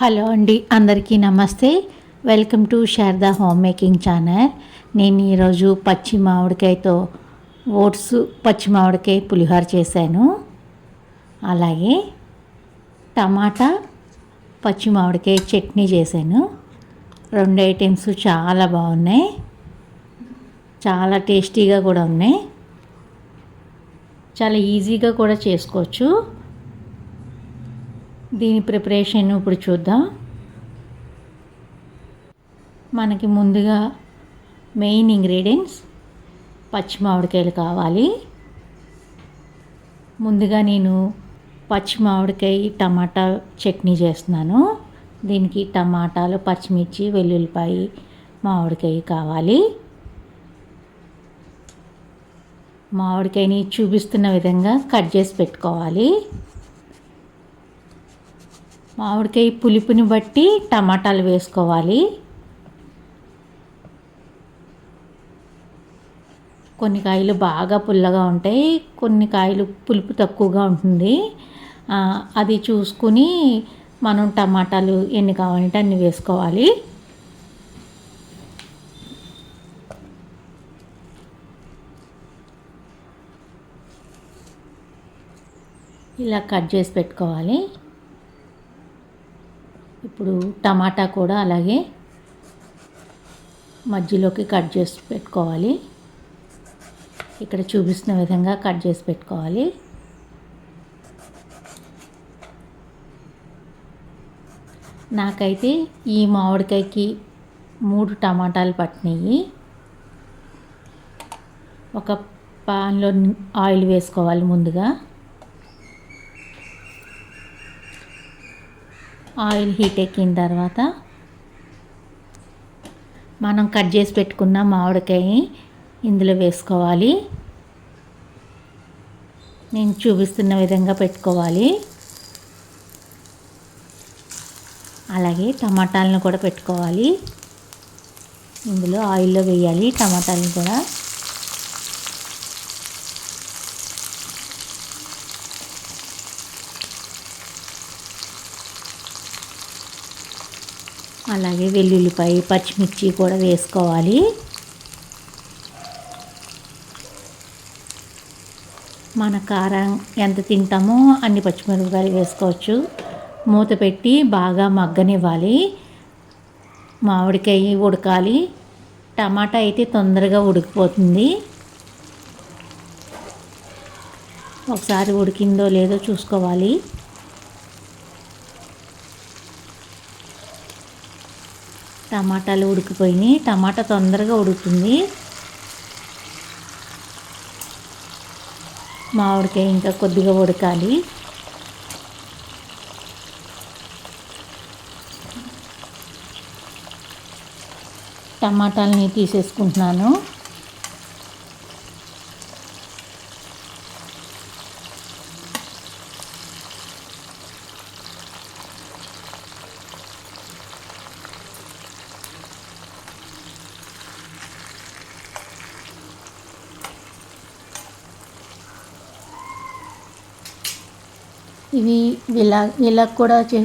Hello అండి అందరికీ నమస్తే. Welcome to Sharada home making channel నేను ఈరోజు పచ్చి మామిడికాయతో ఓట్స్ పచ్చి మామిడికాయ పులిహోర చేశాను. అలాగే టమాటా పచ్చి మామిడికాయ చట్నీ చేశాను. రెండు ఐటమ్స్ చాలా బాగున్నాయి. చాలా టేస్టీగా కూడా ఉన్నాయి. చాలా ఈజీగా కూడా చేసుకోవచ్చు. దీని ప్రిపరేషన్ ఇప్పుడు చూద్దాం. మనకి ముందుగా మెయిన్ ఇంగ్రీడియంట్స్ పచ్చి మామిడికాయలు కావాలి. ముందుగా నేను పచ్చి మామిడికాయ టమాటా చట్నీ చేస్తున్నాను. దీనికి టమాటాలు పచ్చిమిర్చి వెల్లుల్లిపాయ మామిడికాయ కావాలి. మామిడికాయని చూపిస్తున్న విధంగా కట్ చేసి పెట్టుకోవాలి. మామిడికాయ పులుపుని బట్టి టమాటాలు వేసుకోవాలి. కొన్ని కాయలు బాగా పుల్లగా ఉంటాయి కొన్ని కాయలు పులుపు తక్కువగా ఉంటుంది. అది చూసుకుని మనం టమాటాలు ఎన్ని కావాలంటే అన్ని వేసుకోవాలి. ఇలా కట్ చేసి పెట్టుకోవాలి. ఇప్పుడు టమాటా కూడా అలాగే మధ్యలోకి కట్ చేసి పెట్టుకోవాలి. ఇక్కడ చూపిస్తున్న విధంగా కట్ చేసి పెట్టుకోవాలి. నాకైతే ఈ మామిడికాయకి మూడు టమాటాలు పట్టినాయి. ఒక పాన్లో ఆయిల్ వేసుకోవాలి ముందుగా. ఆయిల్ హీట్ ఎక్కిన తర్వాత మనం కట్ చేసి పెట్టుకున్న మామిడికాయ ఇందులో వేసుకోవాలి. నేను చూపిస్తున్న విధంగా పెట్టుకోవాలి. అలాగే టమాటాలను కూడా పెట్టుకోవాలి. ఇందులో ఆయిల్లో వేయాలి. టమాటాలను కూడా అలాగే వెల్లుల్లిపాయ పచ్చిమిర్చి కూడా వేసుకోవాలి. మన కారం ఎంత తింటామో అన్ని పచ్చిమిరపకాయలు వేసుకోవచ్చు. మూత పెట్టి బాగా మగ్గనివ్వాలి. మామిడికాయ ఉడకాలి. టమాటా అయితే తొందరగా ఉడికిపోతుంది. ఒకసారి ఉడికిందో లేదో చూసుకోవాలి. టమాటాలు ఉడికిపోయినాయి. టమాటా తొందరగా ఉడుకుతుంది. మామిడికాయ ఇంకా కొద్దిగా ఉడకాలి. టమాటాలని తీసేసుకుంటున్నాను. ఇవి ఇలా ఇలా కూడా చే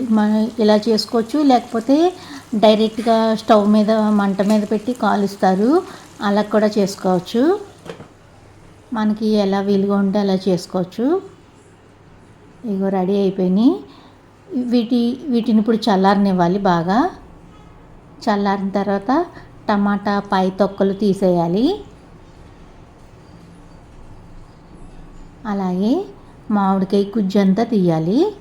ఇలా చేసుకోవచ్చు. లేకపోతే డైరెక్ట్గా స్టవ్ మీద మంట మీద పెట్టి కాలుస్తారు. అలా కూడా చేసుకోవచ్చు. మనకి ఎలా వీలుగా ఉంటే అలా చేసుకోవచ్చు. ఇగో రెడీ అయిపోయినాయి. వీటి వీటిని ఇప్పుడు చల్లారనివ్వాలి బాగా. చల్లారిన తర్వాత టమాటా పై తొక్కలు తీసేయాలి. అలాగే మామిడికాయ గుజ్జంతా తీయాలి.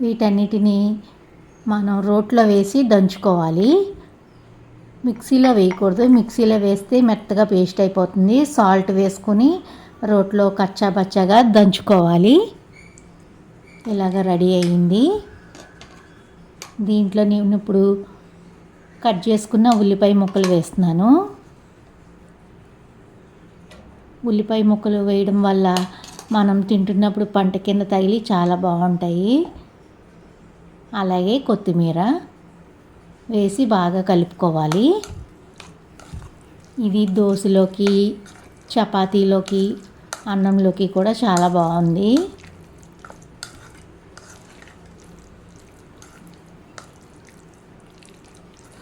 వీటన్నిటిని మనం రోట్లో వేసి దంచుకోవాలి. మిక్సీలో వేయకూడదు. మిక్సీలో వేస్తే మెత్తగా పేస్ట్ అయిపోతుంది. సాల్ట్ వేసుకుని రోట్లో కచ్చా బచ్చాగా దంచుకోవాలి. ఇలాగ రెడీ అయ్యింది దీంట్లో నేను ఇప్పుడు కట్ చేసుకున్న ఉల్లిపాయ ముక్కలు వేస్తున్నాను. ఉల్లిపాయ ముక్కలు వేయడం వల్ల మనం తింటున్నప్పుడు పంట కింద తగిలి చాలా బాగుంటాయి. అలాగే కొత్తిమీర వేసి బాగా కలుపుకోవాలి. ఇది దోశలోకి చపాతీలోకి అన్నంలోకి కూడా చాలా బాగుంది.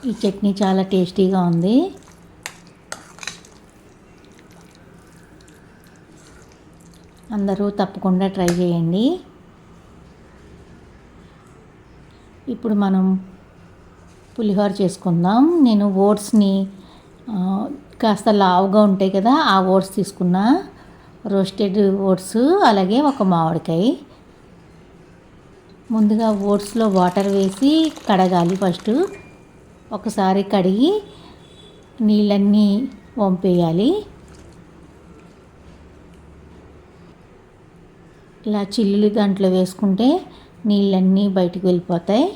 ఈ చట్నీ చాలా టేస్టీగా ఉంది. అందరూ తప్పకుండా ట్రై చేయండి. ఇప్పుడు మనం పులిహోర చేసుకుందాం. నేను ఓట్స్ని కాస్త లావుగా ఉంటాయి కదా ఆ ఓట్స్ తీసుకున్నా. రోస్టెడ్ ఓట్స్ అలాగే ఒక మామిడికాయ. ముందుగా ఓట్స్లో వాటర్ వేసి కడగాలి ఫస్ట్. ఒకసారి కడిగి నీళ్ళన్నీ వంపేయాలి. ఇలా చిల్లులు దాంట్లో వేసుకుంటే నీళ్ళన్నీ బయటకు వెళ్ళిపోతాయి.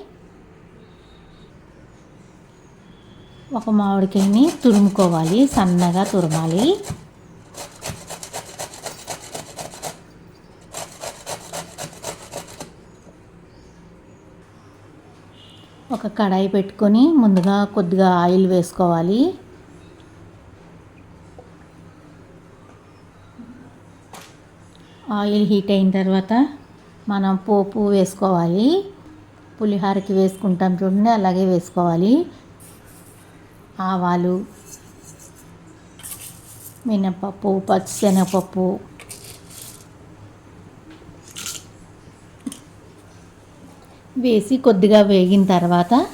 ఒక మామిడికాయని తురుముకోవాలి సన్నగా తురమాలి. ఒక కడాయి పెట్టుకొని ముందుగా కొద్దిగా ఆయిల్ వేసుకోవాలి. ఆయిల్ హీట్ అయిన తర్వాత మనం పోపు వేసుకోవాలి. పులిహోరకి వేసుకుంటాం చూడండి అలాగే వేసుకోవాలి. ఆవాలు మినపప్పు పచ్చిశనగపప్పు వేసి కొద్దిగా వేగిన తర్వాత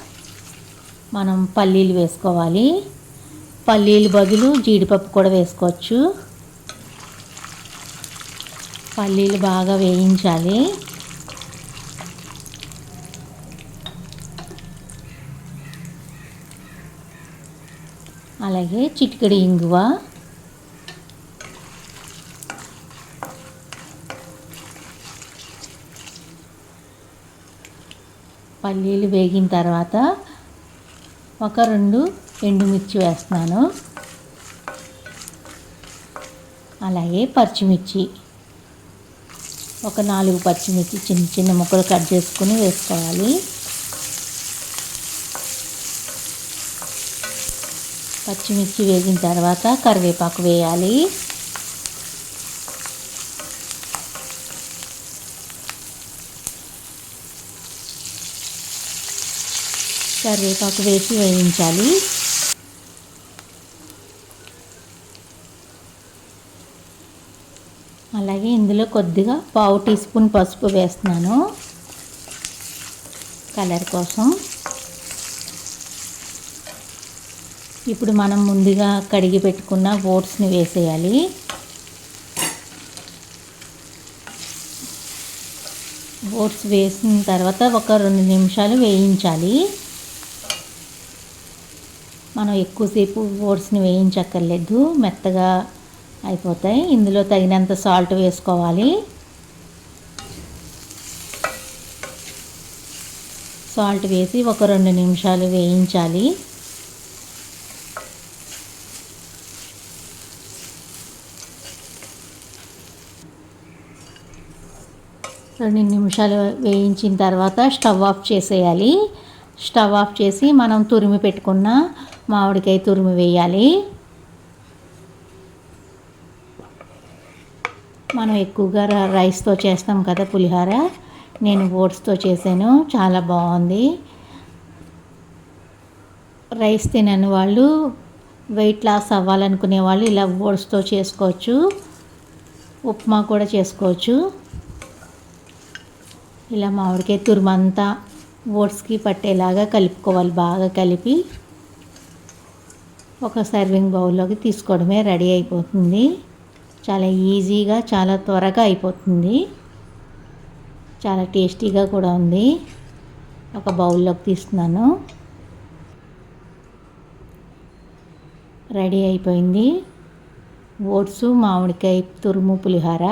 మనం పల్లీలు వేసుకోవాలి. పల్లీలు బదులు జీడిపప్పు కూడా వేసుకోవచ్చు. పల్లీలు బాగా వేయించాలి. అలాగే చిటికడి ఇంగువ. పల్లీలు వేగిన తర్వాత ఒక రెండు ఎండుమిర్చి వేస్తున్నాను. అలాగే పచ్చిమిర్చి. ఒక నాలుగు పచ్చిమిర్చి చిన్న చిన్న ముక్కలు కట్ చేసుకుని వేసుకోవాలి. పచ్చిమిర్చి వేగిన తర్వాత కరివేపాకు వేయాలి. కరివేపాకు వేసి వేయించాలి. అలాగే ఇందులో కొద్దిగా పావు టీ స్పూన్ పసుపు వేస్తున్నాను. కలర్ కోసం. ఇప్పుడు మనం ముందుగా కడిగి పెట్టుకున్న ఓట్స్ని వేసేయాలి. ఓట్స్ వేసిన తర్వాత ఒక రెండు నిమిషాలు వేయించాలి. మనం ఎక్కువసేపు ఓట్స్ని వేయించక్కర్లేదు. మెత్తగా అయిపోతాయి. ఇందులో తగినంత సాల్ట్ వేసుకోవాలి. సాల్ట్ వేసి ఒక రెండు నిమిషాలు వేయించాలి. రెండు నిమిషాలు వేయించిన తర్వాత స్టవ్ ఆఫ్ చేసేయాలి. స్టవ్ ఆఫ్ చేసి మనం తురిమి పెట్టుకున్న మామిడికాయ తురిమి వేయాలి. మనం ఎక్కువగా రైస్తో చేస్తాం కదా పులిహోర. నేను ఓట్స్తో చేశాను. చాలా బాగుంది. రైస్ తినని వాళ్ళు వెయిట్ లాస్ అవ్వాలనుకునే వాళ్ళు ఇలా ఓట్స్తో చేసుకోవచ్చు. ఉప్మా కూడా చేసుకోవచ్చు. ఇలా మామిడికాయ తురుమంతా ఓట్స్కి పట్టేలాగా కలుపుకోవాలి. బాగా కలిపి ఒక సర్వింగ్ బౌల్లోకి తీసుకోవడమే రెడీ అయిపోతుంది. చాలా ఈజీగా చాలా త్వరగా అయిపోతుంది. చాలా టేస్టీగా కూడా ఉంది. ఒక బౌల్లోకి తీస్తున్నాను. రెడీ అయిపోయింది. ఓట్స్ మామిడికాయ తురుము పులిహోర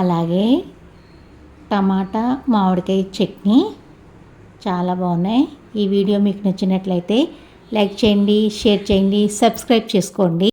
అలాగే టమాటా మామిడికాయ చట్నీ చాలా బాగున్నాయి. ఈ వీడియో మీకు నచ్చినట్లయితే లైక్ చేయండి షేర్ చేయండి సబ్స్క్రైబ్ చేసుకోండి.